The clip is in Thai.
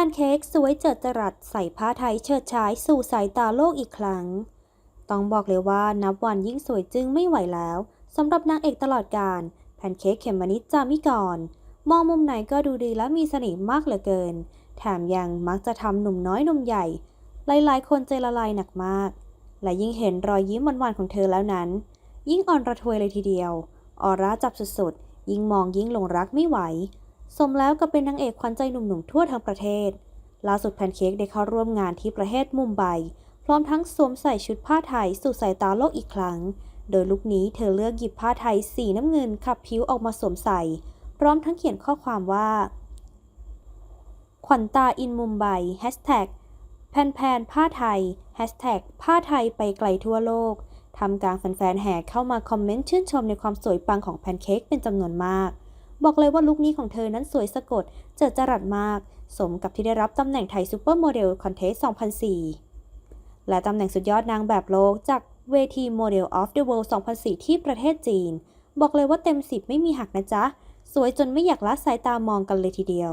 พนเค้กสวยเจิดจรัสใส่ผ้าไทยเฉิดฉายสู่สายตาโลกอีกครั้ง ต้องบอกเลยว่านับวันยิ่งสวยจึงไม่ไหวแล้วสำหรับนางเอกตลอดการแพนเค้กเขมมะนิดจามิกร มองมุมไหนก็ดูดีและมีเสน่ห์มากเหลือเกิน แถมยังมักจะทำหนุ่มน้อยหนุ่มใหญ่ หลายๆ คนใจละลายหนักมาก และยิ่งเห็นรอยยิ้มหวานๆของเธอแล้วนั้น ยิ่งอ่อนระทวยเลยทีเดียวออร่าจับสุดๆ ยิ่งมองยิ่งหลงรักไม่ไหว สมแล้วก็เป็นนางเอกขวัญใจหนุ่มๆทั่วทั้งประเทศ ล่าสุดแพนเค้กได้เข้าร่วมงานที่ประเทศมุมไบ พร้อมทั้งสวมใส่ชุดผ้าไทยสู่สายตาโลกอีกครั้ง โดยลุคนี้เธอเลือกหยิบผ้าไทยสีน้ำเงินขับผิวออกมาสวมใส่ พร้อมทั้งเขียนข้อความว่า ขวัญตาอินมุมไบแฮชแท็กแพนแพนผ้าไทยแฮชแท็กผ้าไทยไปไกลทั่วโลกทำกลางแฟนๆแห่เข้ามาคอมเมนต์ชื่นชมในความสวยปังของแพนเค้กเป็นจำนวนมาก บอกเลยว่าลุคนี้ของเธอนั้นสวยสะกด เจิดจรัสมาก สมกับที่ได้รับตำแหน่งไทยซูเปอร์โมเดลคอนเทสต์2004 และตำแหน่งสุดยอดนางแบบโลกจากเวที Model of the World 2004 ที่ประเทศจีน บอกเลยว่าเต็ม 10 ไม่มีหักนะจ๊ะ สวยจนไม่อยากละสายตามองกันเลยทีเดียว